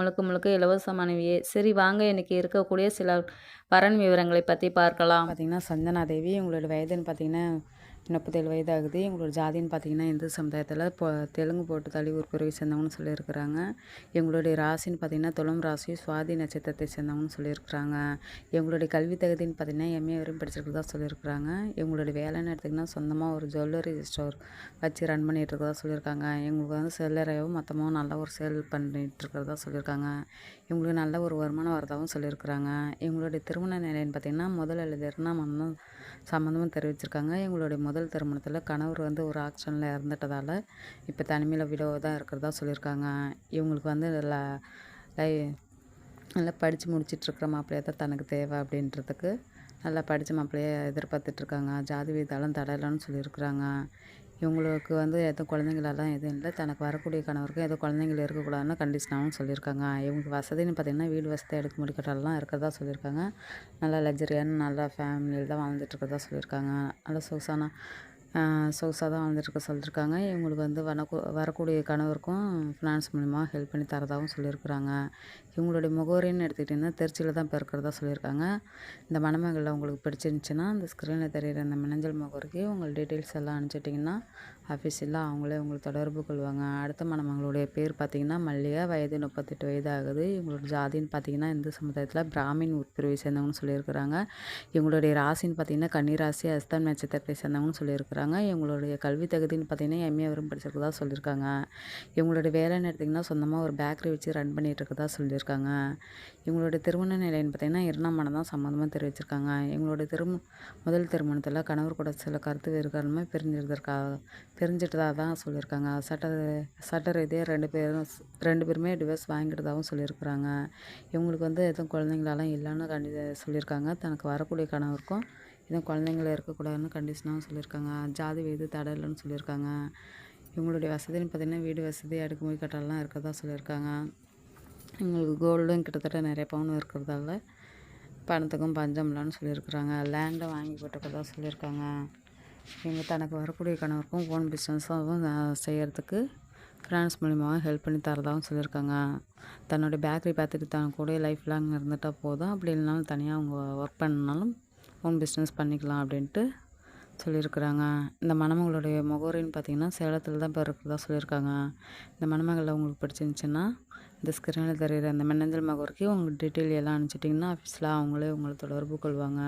முழுக்க முழுக்க இலவசமானவையே சரி வாங்க. இன்னைக்கு இருக்கக்கூடிய சில வரன் விவரங்களை பற்றி பார்க்கலாம். பார்த்தீங்கன்னா சந்தனா தேவி உங்களோட வயதுன்னு பார்த்தீங்கன்னா முப்பத்தேழு வயது ஆகுது எங்களோட ஜாதின்னு பார்த்தீங்கன்னா இந்து சமுதாயத்தில் இப்போ தெலுங்கு போட்டு தள்ளி ஒரு பிறவை சேர்ந்தவங்கன்னு சொல்லியிருக்கிறாங்க. எங்களுடைய ராசின்னு பார்த்தீங்கன்னா துளம் ராசி சுவாதி நட்சத்திரத்தை சேர்ந்தவங்கன்னு சொல்லியிருக்கிறாங்க. எங்களுடைய கல்வி தகுதின்னு பார்த்தீங்கன்னா எம்ஏ வரையும் படிச்சிருக்கிறதா சொல்லியிருக்கிறாங்க. எங்களுடைய வேலைன்னு எடுத்திங்கன்னா சொந்தமாக ஒரு ஜுவல்லரி ஸ்டோர் வச்சு ரன் பண்ணிகிட்டு இருக்கிறதா சொல்லியிருக்காங்க. எங்களுக்கு வந்து சில்லறையாகவும் மொத்தமாகவும் நல்லா ஒரு சேல் பண்ணிகிட்டு இருக்கிறதா சொல்லியிருக்காங்க. எங்களுக்கு நல்ல ஒரு வருமானம் வரதாகவும் சொல்லியிருக்கிறாங்க. எங்களுடைய திருமண நிலைன்னு பார்த்திங்கன்னா முதல் அல்லது மன்னும் சம்மந்தமும் தெரிவிச்சிருக்காங்க. எங்களுடைய முதல் திருமணத்தில் கணவர் வந்து ஒரு ஆக்ஷனில் இறந்துட்டதால் இப்போ தனிமையில் விடோ தான் இருக்கிறதா சொல்லியிருக்காங்க. இவங்களுக்கு வந்து நல்லா லை நல்லா படித்து முடிச்சிட்ருக்கிற மாப்பிள்ளையாக தான் தனக்கு தேவை அப்படின்றதுக்கு நல்லா படித்த மாப்பிள்ளையை எதிர்பார்த்துட்ருக்காங்க. ஜாதி விதாலும் தடையிலன்னு சொல்லியிருக்கிறாங்க. இவங்களுக்கு வந்து எதுவும் குழந்தைங்களெல்லாம் எதுவும் இல்லை. தனக்கு வரக்கூடிய கணவருக்கும் எதுவும் குழந்தைங்கள் இருக்கக்கூடாதுன்னு கண்டிஷனாகவும் சொல்லியிருக்காங்க. இவங்களுக்கு வசதின்னு பார்த்திங்கன்னா வீடு வசதி அடுக்கு முடிக்கட்டெல்லாம் இருக்கிறதா சொல்லியிருக்காங்க. நல்லா லக்ஸரியான நல்லா ஃபேமிலியில் தான் வாழ்ந்துட்டுருக்கதா சொல்லியிருக்காங்க. நல்லா சொகுசான சொகுசாக தான் வாழ்ந்துட்டுருக்க சொல்லியிருக்காங்க இவங்களுக்கு வந்து வனக்கு வரக்கூடிய கணவருக்கும் ஃபினான்ஸ் மூலிமா ஹெல்ப் பண்ணி தரதாகவும் சொல்லியிருக்கிறாங்க இவங்களுடைய முகவரின்னு எடுத்துக்கிட்டிங்கன்னா திருச்சியில் தான் பிறக்கிறதா சொல்லியிருக்காங்க இந்த மணமகளில் உங்களுக்கு பிடிச்சிருந்துச்சின்னா அந்த ஸ்க்ரீனில் தெரிகிற இந்த மினஞ்சல் முகவரிக்கு உங்கள் டீட்டெயில்ஸ் எல்லாம் அனுப்பிச்சிட்டிங்கன்னா ஆஃபீஸில் அவங்களே உங்களுக்கு தொடர்பு கொள்வாங்க. அடுத்த மணமகளுடைய பேர் பார்த்திங்கன்னா மல்லிகா. வயது முப்பத்தெட்டு வயது ஆகுது இவங்களோட ஜாதின்னு பார்த்திங்கன்னா இந்து சமுதாயத்தில் பிராமின் உட்பிரிவை சேர்ந்தவங்கன்னு சொல்லியிருக்கிறாங்க. இவங்களுடைய ராசின்னு பார்த்திங்கன்னா கன்னிராசி அஸ்தம் நட்சத்திரத்தை சேர்ந்தவங்கன்னு சொல்லியிருக்கிறாங்க. இவங்களுடைய கல்வி தகுதின்னு பார்த்தீங்கன்னா எம்ஏ வரும் படிச்சிருக்கதா சொல்லியிருக்காங்க. இவங்களுடைய வேலைன்னு எடுத்திங்கன்னா சொந்தமாக ஒரு பேக்கரி வச்சு ரன் பண்ணிகிட்டு இருக்கதா சொல்லியிருக்காங்க. இவங்களுடைய திருமண நிலைன்னு பார்த்தீங்கன்னா இரண்டாம் மனம் தான் சம்மந்தமாக தெரிவிச்சிருக்காங்க. எங்களுடைய திரும முதல் திருமணத்தில் கணவர் கூட சில கருத்து வேறுகாரணமாக பிரிஞ்சிருந்திருக்கா பிரிஞ்சிட்டதாக தான் சொல்லியிருக்காங்க. சட்ட சட்ட ரீதியாக ரெண்டு பேரும் ரெண்டு பேருமே டிவோர்ஸ் வாங்கிட்டதாகவும் சொல்லியிருக்கிறாங்க. இவங்களுக்கு வந்து எதுவும் குழந்தைங்களெல்லாம் இல்லைன்னு கண்டி சொல்லியிருக்காங்க. தனக்கு வரக்கூடிய கணவருக்கும் எதுவும் குழந்தைங்கள இருக்கக்கூடாதுன்னு கண்டிஷனாகவும் சொல்லியிருக்காங்க. ஜாதி வீடு தடை இல்லைன்னு சொல்லியிருக்காங்க. இவங்களுடைய வசதின்னு பார்த்திங்கன்னா வீடு வசதி அடுக்குமுறை கட்டலாம் இருக்கிறதா சொல்லியிருக்காங்க. எங்களுக்கு கோல்டும் கிட்டத்தட்ட நிறைய பவுன் இருக்கிறதால பணத்துக்கும் பஞ்சம் இல்லைன்னு சொல்லியிருக்கிறாங்க. லேண்டை வாங்கி போட்டுக்கிறதா சொல்லியிருக்காங்க. இவங்க தனக்கு வரக்கூடிய கணவருக்கும் ஓன் பிஸ்னஸாகவும் செய்கிறதுக்கு ஃபினான்ஸ் மூலிமாவும் ஹெல்ப் பண்ணி தரதாகவும் சொல்லியிருக்காங்க. தன்னுடைய பேக்கரி பார்த்துட்டு தான் கூட லைஃப் லாங் இருந்துட்டால் போதும். அப்படி இல்லைனாலும் தனியாக அவங்க ஒர்க் பண்ணாலும் ஓன் பிஸ்னஸ் பண்ணிக்கலாம் அப்படின்ட்டு சொல்லியிருக்கிறாங்க. இந்த மணமகளுடைய முகவரின்னு பார்த்தீங்கன்னா சேலத்தில் தான் இப்போ இருக்கிறதா சொல்லியிருக்காங்க. இந்த மணமகள் உங்களுக்கு பிடிச்சிருந்துச்சின்னா இந்த ஸ்கிரீனில் தெரிகிற அந்த மின்னஞ்சல் முகவரிக்கு உங்கள் டீட்டெயில் எல்லாம் அனுப்பிச்சிட்டிங்கன்னா ஆஃபீஸில் அவங்களே உங்களை தொடர்பு கொள்வாங்க.